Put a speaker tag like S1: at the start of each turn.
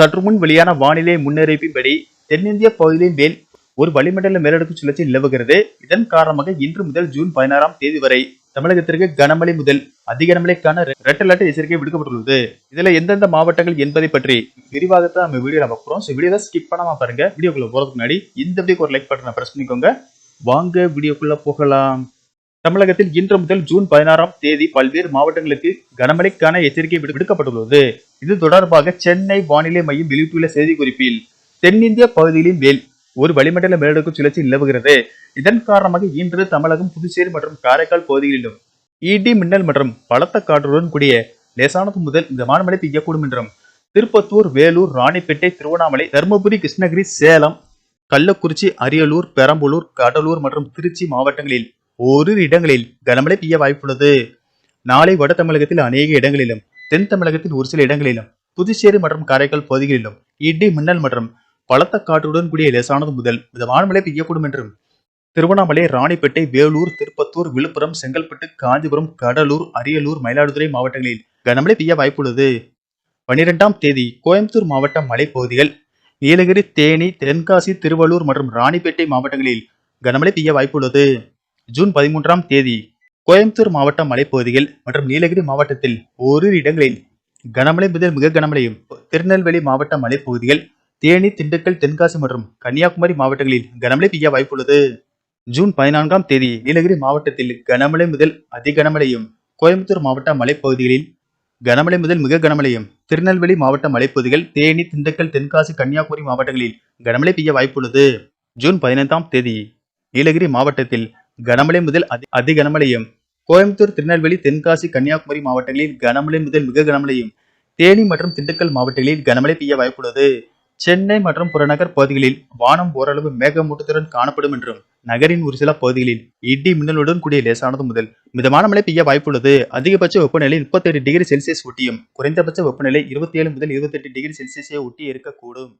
S1: சற்று முன் வெளியான வானிலை முன்னறிவிப்பின்படி தென்னிந்திய பகுதியின் மேல் ஒரு வளிமண்டல மேலடுக்கு சுழற்சி நிலவுகிறது இதன் காரணமாக இன்று முதல் ஜூன் பதினாறாம் தேதி வரை தமிழகத்திற்கு கனமழை முதல் அதிக கனமழைக்கான ரெட் அலர்ட் எச்சரிக்கை விடுக்கப்பட்டுள்ளது இதுல எந்தெந்த மாவட்டங்கள் என்பதை பற்றி விரிவாக தான் நம்ம வீடியோ நம்ம ஸோ வீடியோ ஸ்கிப் பண்ணாம பாருங்க வீடியோக்குள்ள போறதுக்கு முன்னாடி இந்த வீடியோக்கு ஒரு லைக் பட்டனை பிரஸ் பண்ணிக்கோங்க வாங்க வீடியோக்குள்ள போகலாம் தமிழகத்தில் இன்று முதல் ஜூன் பதினாறாம் தேதி பல்வேறு மாவட்டங்களுக்கு கனமழைக்கான எச்சரிக்கை விடுக்கப்பட்டுள்ளது இது தொடர்பாக சென்னை வானிலை மையம் வெளியிட்டுள்ள செய்திக்குறிப்பில் தென்னிந்திய பகுதிகளில் மேல் ஒரு வளிமண்டல மேலடுக்கு சுழற்சி நிலவுகிறது இதன் காரணமாக இன்று தமிழகம் புதுச்சேரி மற்றும் காரைக்கால் பகுதிகளிலும் இடி மின்னல் மற்றும் பலத்த காற்றுடன் கூடிய லேசானது முதல் இந்த மானமழை பெய்யக்கூடும் என்றும் திருப்பத்தூர் வேலூர் ராணிப்பேட்டை திருவண்ணாமலை தருமபுரி கிருஷ்ணகிரி சேலம் கள்ளக்குறிச்சி அரியலூர் பெரம்பலூர் கடலூர் மற்றும் திருச்சி மாவட்டங்களில் ஓரிரு இடங்களில் கனமழை பெய்ய வாய்ப்புள்ளது நாளை வட தமிழகத்தில் அநேக இடங்களிலும் தென் தமிழகத்தில் ஒரு சில இடங்களிலும் புதுச்சேரி மற்றும் காரைக்கால் பகுதிகளிலும் இடி மின்னல் மற்றும் பலத்த காற்றுடன் கூடிய லேசானது முதல் மிதமான மழை பெய்யக்கூடும் என்றும் திருவண்ணாமலை ராணிப்பேட்டை வேலூர் திருப்பத்தூர் விழுப்புரம் செங்கல்பட்டு காஞ்சிபுரம் கடலூர் அரியலூர் மயிலாடுதுறை மாவட்டங்களில் கனமழை பெய்ய வாய்ப்புள்ளது பனிரெண்டாம் தேதி கோயம்புத்தூர் மாவட்ட மலைப்பகுதிகள் நீலகிரி தேனி தென்காசி திருவள்ளூர் மற்றும் ராணிப்பேட்டை மாவட்டங்களில் கனமழை பெய்ய வாய்ப்புள்ளது ஜூன் பதிமூன்றாம் தேதி கோயம்புத்தூர் மாவட்ட மலைப்பகுதியில் மற்றும் நீலகிரி மாவட்டத்தில் ஓரிரு இடங்களில் கனமழை முதல் மிக கனமழையும் திருநெல்வேலி மாவட்ட மலைப்பகுதியில் தேனி திண்டுக்கல் தென்காசி மற்றும் கன்னியாகுமரி மாவட்டங்களில் கனமழை பெய்ய வாய்ப்புள்ளது ஜூன் பதினான்காம் தேதி நீலகிரி மாவட்டத்தில் கனமழை முதல் அதி கனமழையும் கோயம்புத்தூர் மாவட்ட மலைப்பகுதிகளில் கனமழை முதல் மிக கனமழையும் திருநெல்வேலி மாவட்ட மலைப்பகுதிகள் தேனி திண்டுக்கல் தென்காசி கன்னியாகுமரி மாவட்டங்களில் கனமழை பெய்ய வாய்ப்புள்ளது ஜூன் பதினைந்தாம் தேதி நீலகிரி மாவட்டத்தில் கனமழை முதல் அதி அதி கனமழையும் கோயம்புத்தூர் திருநெல்வேலி தென்காசி கன்னியாகுமரி மாவட்டங்களில் கனமழை முதல் மிக கனமழையும் தேனி மற்றும் திண்டுக்கல் மாவட்டங்களில் கனமழை பெய்ய வாய்ப்புள்ளது சென்னை மற்றும் புறநகர் பகுதிகளில் வானம் ஓரளவு மேகமூட்டத்துடன் காணப்படும் என்றும் நகரின் ஒரு சில பகுதிகளில் இடி மின்னலுடன் கூடிய லேசானது முதல் மிதமான மழை பெய்ய வாய்ப்புள்ளது அதிகபட்ச வெப்பநிலை முப்பத்தெட்டு டிகிரி செல்சியஸ் ஒட்டியும் குறைந்தபட்ச வெப்பநிலை இருபத்தி ஏழு முதல் இருபத்தெட்டு டிகிரி செல்சியஸை ஒட்டி இருக்கக்கூடும்